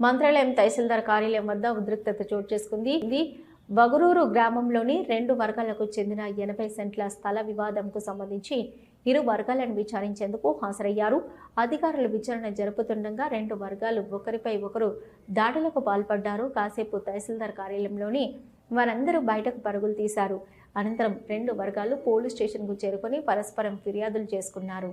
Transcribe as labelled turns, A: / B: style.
A: మంత్రాలయం తహసీల్దార్ కార్యాలయం వద్ద ఉద్రిక్తత చోటు చేసుకుంది. ఇది గ్రామంలోని రెండు వర్గాలకు చెందిన ఎనభై సెంట్ల స్థల వివాదంకు సంబంధించి ఇరు వర్గాలను విచారించేందుకు హాజరయ్యారు. అధికారులు విచారణ జరుపుతుండగా రెండు వర్గాలు ఒకరిపై ఒకరు దాడులకు పాల్పడ్డారు. కాసేపు తహసీల్దార్ కార్యాలయంలోని వారందరూ బయటకు పరుగులు తీశారు. అనంతరం రెండు వర్గాలు పోలీస్ స్టేషన్కు చేరుకొని పరస్పరం ఫిర్యాదులు చేసుకున్నారు.